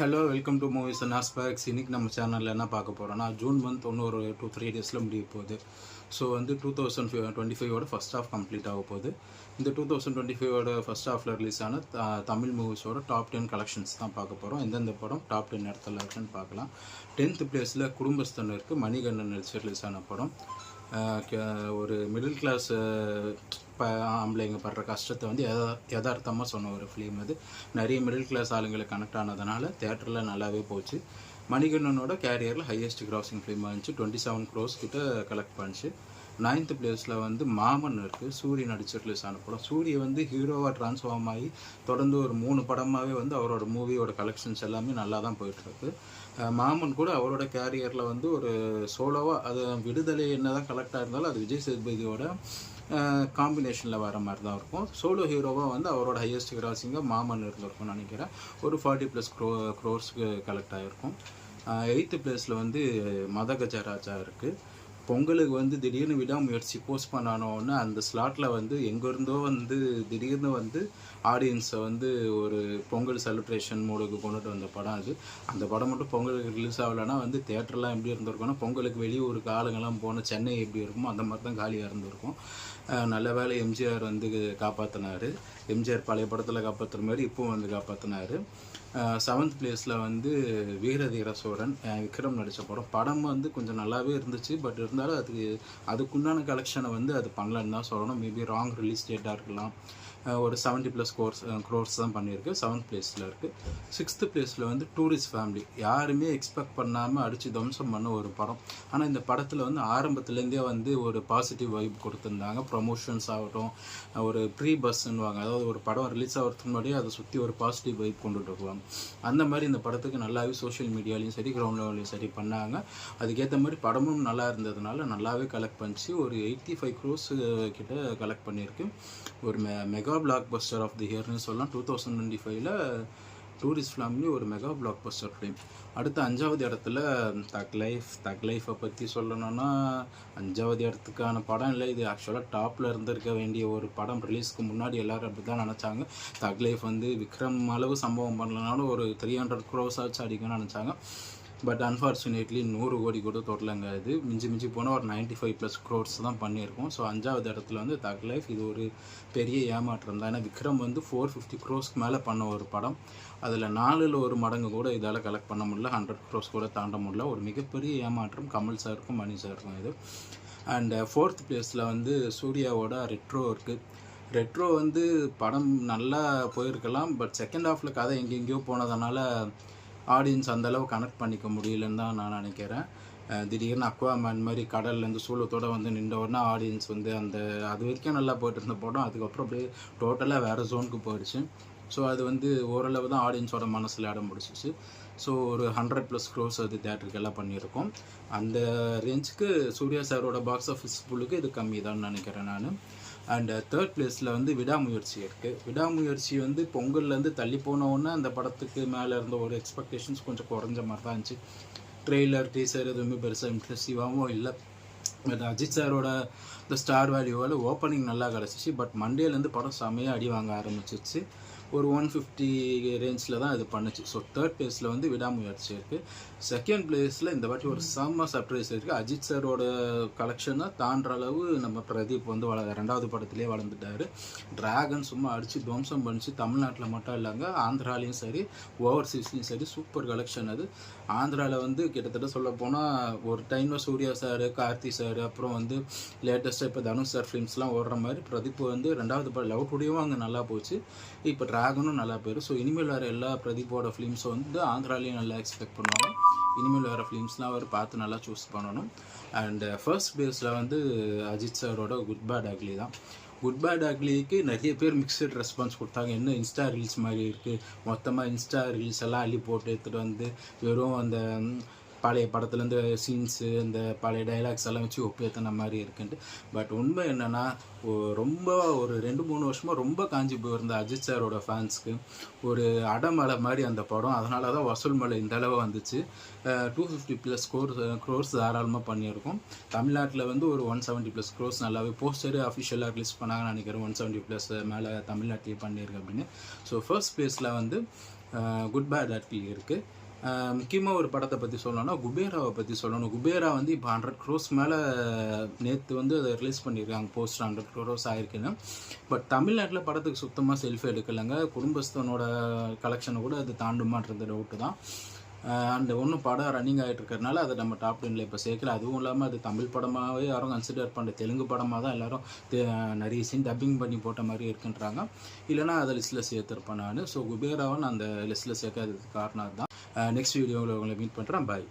Hello welcome to movies and aspects இன்னைக்கு நம்ம சேனலில் என்ன பார்க்க போகிறோம்னா ஜூன் மந்த் ஒன்று ஒரு டூ த்ரீ டேஸில் முடிய போகுது. ஸோ வந்து டூ தௌசண்ட் டுவெண்ட்டி ஃபைவோட ஃபஸ்ட் ஆஃப் கம்ப்ளீட் ஆக போகுது. இந்த டூ தௌசண்ட் டுவெண்ட்டி ஃபைவோட ஃபஸ்ட் ஆஃபில் ரிலீஸ் ஆன தமிழ் மூவிஸோட டாப் டென் கலெக்ஷன்ஸ் தான் பார்க்க போகிறோம் எந்தெந்த படம் டாப் டென் இடத்துல இருக்குன்னு பார்க்கலாம். டென்த் பிளேஸில் குடும்பஸ்தன் இருக்குது மணிகண்டன் நடிச்சு ரிலீஸ் ஆன படம். ஒரு மிடில் கிளாஸ் இப்போ ஆம்பளைங்க படுற கஷ்டத்தை வந்து எதா யதார்த்தமாக சொன்ன ஒரு ஃபிலிம் அது. நிறைய மிடில் கிளாஸ் ஆளுங்களுக்கு கனெக்ட் ஆனதுனால தேட்டரில் நல்லாவே போச்சு. மணிகண்ணனோட கேரியரில் ஹையஸ்ட் கிராசிங் ஃபிலிம் இருந்துச்சு. டுவெண்ட்டி செவன் க்ரோஸ் கிட்ட கலெக்ட் பண்ணிச்சு. நைன்த் பிளேஸில் வந்து மாமன் இருக்குது சூரிய நடிச்சு ரிலீஸ் ஆன படம். சூரிய வந்து ஹீரோவாக ட்ரான்ஸ்ஃபார்ம் ஆகி தொடர்ந்து ஒரு மூணு படமாகவே வந்து அவரோட மூவியோட கலெக்ஷன்ஸ் எல்லாமே நல்லா தான் போயிட்டுருக்கு மாமன் கூட அவரோட கேரியரில் வந்து ஒரு சோலோவாக அது விடுதலை என்ன தான் கலெக்டாக இருந்தாலும் அது விஜய் சேதுபதியோட காம்பினேஷனில் வர மாதிரி தான் இருக்கும் சோலோ ஹீரோவாக வந்து அவரோட ஹையஸ்ட் கிராசிங்காக மாமன் இருந்திருக்கும்னு நினைக்கிறேன். ஒரு ஃபார்ட்டி ப்ளஸ் க்ரோ க்ரோர்ஸ்க்கு கலெக்ட் ஆகிருக்கும் எயித்து பிளேஸில் வந்து மத கஜராஜா இருக்குது பொங்கலுக்கு வந்து திடீர்னு விடாமுயற்சி போஸ்ட் பண்ணானோன்னு அந்த ஸ்லாட்டில் வந்து எங்கேருந்தோ வந்து திடீர்னு வந்து ஆடியன்ஸை வந்து ஒரு பொங்கல் செலிப்ரேஷன் மூடுக்கு கொண்டுட்டு வந்த படம் அது. அந்த படம் மட்டும் பொங்கலுக்கு ரிலீஸ் ஆகலைன்னா வந்து தேட்டர்லாம் எப்படி இருந்திருக்கும்னா பொங்கலுக்கு வெளியூருக்கு ஆளுங்கெல்லாம் போன சென்னை எப்படி இருக்குமோ அந்த மாதிரி தான் காலியாக இருந்திருக்கும். நல்ல வேளை எம்ஜிஆர் வந்து காப்பாற்றினார் எம்ஜிஆர் பழைய படத்தில் காப்பாற்றுற மாதிரி இப்போ வந்து காப்பாற்றினார் செவன்த் பிளேஸில் வந்து வீரதீர சோழன் விக்ரம் நடித்த படம். படம் வந்து கொஞ்சம் நல்லாவே இருந்துச்சு. பட் இருந்தாலும் அதுக்கு அதுக்குண்டான கலெக்ஷனை வந்து அது பண்ணலன்னு தான் சொல்லணும். மேபி ராங் ரிலீஸ் டேட்டாக இருக்கலாம். ஒரு செவன்ட்டி ப்ளஸ் கோர்ஸ் க்ரோர்ஸ் தான் பண்ணியிருக்கு. செவன்த் பிளேஸில் இருக்குது சிக்ஸ்த்து பிளேஸில் வந்து டூரிஸ்ட் ஃபேமிலி யாருமே எக்ஸ்பெக்ட் பண்ணாமல் அடித்து தம்சம் பண்ண ஒரு படம். ஆனால் இந்த படத்தில் வந்து ஆரம்பத்துலேருந்தே வந்து ஒரு பாசிட்டிவ் வைப் கொடுத்துருந்தாங்க. ப்ரொமோஷன்ஸ் ஆகட்டும் ஒரு ப்ரீ பஸ்ன்னுவாங்க அதாவது ஒரு படம் ரிலீஸ் ஆகிறதுக்கு முன்னாடியே அதை சுற்றி ஒரு பாசிட்டிவ் வைப் கொண்டுட்டு வருவாங்க அந்த மாதிரி இந்த படத்துக்கு நல்லாவே சோஷியல் மீடியாலையும் சரி கிரவுண்ட் லெவலையும் சரி பண்ணாங்க. அதுக்கேற்ற மாதிரி படமும் நல்லா இருந்ததுனால நல்லாவே கலெக்ட் பண்ணிச்சு. ஒரு எயிட்டி ஃபைவ் க்ரோஸ் கிட்ட கலெக்ட் பண்ணியிருக்கு. ஒரு mega mega mega block buster of the இயர்னு சொல்லலாம். டூ தௌசண்ட் டுவெண்ட்டி ஃபைவ்ல டூரிஸ்ட் ஃபிலிம்லி ஒரு மெகா பிளாக் பஸ்டர் ஃபிலிம் அடுத்து அஞ்சாவது இடத்துல தக் லைஃப் தக் லைஃப்பை பற்றி சொல்லணும்னா அஞ்சாவது இடத்துக்கான படம் இல்லை. இது ஆக்சுவலாக டாப்பில் இருந்திருக்க வேண்டிய ஒரு படம். ரிலீஸ்க்கு முன்னாடி எல்லோரும் அப்படி தான் நினச்சாங்க. தக் லைஃப் வந்து விக்ரம் அளவு சம்பவம் பண்ணலனாலும் ஒரு த்ரீ ஹண்ட்ரட் க்ரோஸ் ஆச்சு அடிக்கணும்னு நினச்சாங்க. பட் அன்ஃபார்ச்சுனேட்லி நூறு கோடி கூட தொடலங்க இது மிஞ்சி மிஞ்சி போனால் ஒரு 95 ஃபைவ் ப்ளஸ் க்ரோர்ஸ் தான் பண்ணியிருக்கோம். ஸோ அஞ்சாவது இடத்துல வந்து தக் லைஃப் இது ஒரு பெரிய ஏமாற்றம் தான். ஏன்னா விக்ரம் வந்து ஃபோர் ஃபிஃப்டி க்ரோஸ்க்கு மேலே பண்ண ஒரு படம். அதில் நாலில் ஒரு மடங்கு கூட இதால் கலெக்ட் பண்ண முடியல. ஹண்ட்ரட் க்ரோஸ் கூட தாண்ட முடியல. ஒரு மிகப்பெரிய ஏமாற்றம் கமல் சாருக்கும் மணி சாருக்கும் இது. அண்ட் ஃபோர்த் பிளேஸில் வந்து சூர்யாவோட ரெட்ரோ இருக்குது ரெட்ரோ வந்து படம் நல்லா போயிருக்கலாம். பட் செகண்ட் ஹாஃபில் கதை எங்கெங்கேயோ போனதுனால ஆடியன்ஸ் அந்தளவு கனெக்ட் பண்ணிக்க முடியலன்னு தான் நான் நினைக்கிறேன். திடீர்னு அக்வாமேன் மாதிரி கடல்லேருந்து சூளத்தோட வந்து நின்ற ஆடியன்ஸ் வந்து அந்த அது வரைக்கும் நல்லா போயிட்டு இருந்த படம் அதுக்கப்புறம் அப்படியே டோட்டலாக வேறு ஜோனுக்கு போயிடுச்சு. ஸோ அது வந்து ஓரளவு தான் ஆடியன்ஸோட மனசில் இடம் பிடிச்சிச்சு. ஸோ ஒரு ஹண்ட்ரட் ப்ளஸ் க்ரோஸ் அது தேட்டருக்கெல்லாம் பண்ணியிருக்கோம். அந்த ரேஞ்சுக்கு சூர்யா சாரோட பாக்ஸ் ஆஃபீஸ் ஃபுல்லுக்கு இது கம்மி தான் நினைக்கிறேன் நான். அண்ட் தேர்ட் பிளேஸில் வந்து விடாமுயற்சி இருக்குது விடாமுயற்சி வந்து பொங்கல்லேருந்து தள்ளி போனவுடனே அந்த படத்துக்கு மேலே இருந்த ஒரு எக்ஸ்பெக்டேஷன்ஸ் கொஞ்சம் குறைஞ்ச மாதிரி தான் இருந்துச்சு. ட்ரெய்லர் டீசர் எதுவுமே பெருசாக இம்ப்ரெசிவாகவும் இல்லை. பட் அஜித் சாரோட இந்த ஸ்டார் வேல்யூவால் ஓப்பனிங் நல்லா கிடச்சிச்சு. பட் மண்டேலேருந்து படம் செமையாக அடி வாங்க ஆரம்பிச்சிச்சு. ஒரு ஒன் ஃபிஃப்டி ரேஞ்சில் தான் இது பண்ணுச்சு. ஸோ தேர்ட் பிளேஸில் வந்து விடாமுயற்சி இருக்குது செகண்ட் பிளேஸில் இந்த வாட்டி ஒரு செம்ம சர்ப்ரைஸ் இருக்குது அஜித் சாரோட கலெக்ஷனை தாண்டுற அளவு நம்ம பிரதீப் வந்து வள ரெண்டாவது படத்துலேயே வளர்ந்துட்டாரு. டிராகன் சும்மா அடித்து துவம்சம் பண்ணிச்சு. தமிழ்நாட்டில் மட்டும் இல்லைங்க ஆந்திராலையும் சரி ஓவர்சீஸ்லையும் சரி சூப்பர் கலெக்ஷன் அது. ஆந்திராவில் வந்து கிட்டத்தட்ட சொல்ல போனால் ஒரு டைமில் சூர்யா சார் கார்த்தி சார் அப்புறம் வந்து லேட்டஸ்ட்டாக இப்போ தனுஷ் சார் ஃபிலிம்ஸ்லாம் ஓடுற மாதிரி பிரதீப் வந்து ரெண்டாவது படம் லவ் டுடேவும் அங்கே நல்லா போச்சு. இப்போ ட்ராகனும் நல்லா போயிடும் ஸோ இனிமேல் வர எல்லா பிரதீப்போட ஃபிலிம்ஸும் வந்து ஆந்திராலையும் நல்லா எக்ஸ்பெக்ட் பண்ணுவாங்க. இனிமேல் வர ஃபிலிம்ஸ்லாம் அவர் பார்த்து நல்லா சூஸ் பண்ணணும். அண்ட் ஃபர்ஸ்ட் பேஸில் வந்து அஜித் சாரோட குட் பேட் அக்லி தான். குட் பேட் அக்லிக்கு நிறைய பேர் மிக்சட் ரெஸ்பான்ஸ் கொடுத்தாங்க. என்ன இன்ஸ்டா ரீல்ஸ் மாதிரி இருக்குது மொத்தமாக இன்ஸ்டா ரீல்ஸ் எல்லாம் அள்ளி போட்டு எடுத்துகிட்டு வந்து வெறும் அந்த பழைய படத்துலேருந்து சீன்ஸு இந்த பழைய டைலாக்ஸ் எல்லாம் வச்சு ஒப்பேற்றின மாதிரி இருக்குன்ட்டு. பட் உண்மை என்னென்னா ரொம்ப ஒரு ரெண்டு மூணு வருஷமாக ரொம்ப காஞ்சி போயிருந்த அஜித் சாரோட ஃபேன்ஸ்க்கு ஒரு அடமலை மாதிரி அந்த படம். அதனால தான் வசூல் மலை இந்த அளவு வந்துச்சு. Two fifty plus core crores தாராளமாக பண்ணியிருக்கோம். தமிழ்நாட்டில் வந்து ஒரு ஒன் செவன்ட்டி ப்ளஸ் க்ரோஸ் நல்லாவே போஸ்டரு அஃபிஷியலாக ரிலீஸ் பண்ணாங்கன்னு நினைக்கிறேன். ஒன் செவன்ட்டி ப்ளஸ் மேலே தமிழ்நாட்டிலேயே பண்ணியிருக்கு அப்படின்னு. ஸோ ஃபர்ஸ்ட் ப்ளேஸில் வந்து குட் பேட் ஆட்கள் இருக்குது முக்கியமாக ஒரு படத்தை பற்றி சொல்லணும்னா குபேராவை பற்றி சொல்லணும். குபேரா வந்து இப்போ ஹண்ட்ரட் க்ரோஸ் மேலே நேற்று வந்து அதை ரிலீஸ் பண்ணியிருக்காங்க போஸ்ட் ஹண்ட்ரட் க்ரோஸ் ஆயிருக்குன்னு. பட் தமிழ்நாட்டில் படத்துக்கு சுத்தமாக செல்ஃபி எடுக்கலைங்க குடும்பஸ்தனோட கலெக்ஷனை கூட அது தாண்டுமான்றது டவுட்டு தான். அந்த ஒன்றும் படம் ரன்னிங் ஆகிட்டு இருக்கிறதுனால அதை நம்ம டாப் டென்னில் இப்போ சேர்க்கல. அதுவும் இல்லாமல் அது தமிழ் படமாகவே யாரும் கன்சிடர் பண்ண தெலுங்கு படமாக தான் எல்லாரும் நிறைய சீன் டப்பிங் பண்ணி போட்ட மாதிரி இருக்குன்றாங்க. இல்லைனா அதை லிஸ்ட்டில் சேர்த்துருப்பேன் நான். ஸோ குபேராவை நான் அந்த லிஸ்ட்டில் சேர்க்காததுக்கு காரணம் தான் நெக்ஸ்ட் வீடியோவில் உங்களை மீட் பண்ணுறேன் பாய்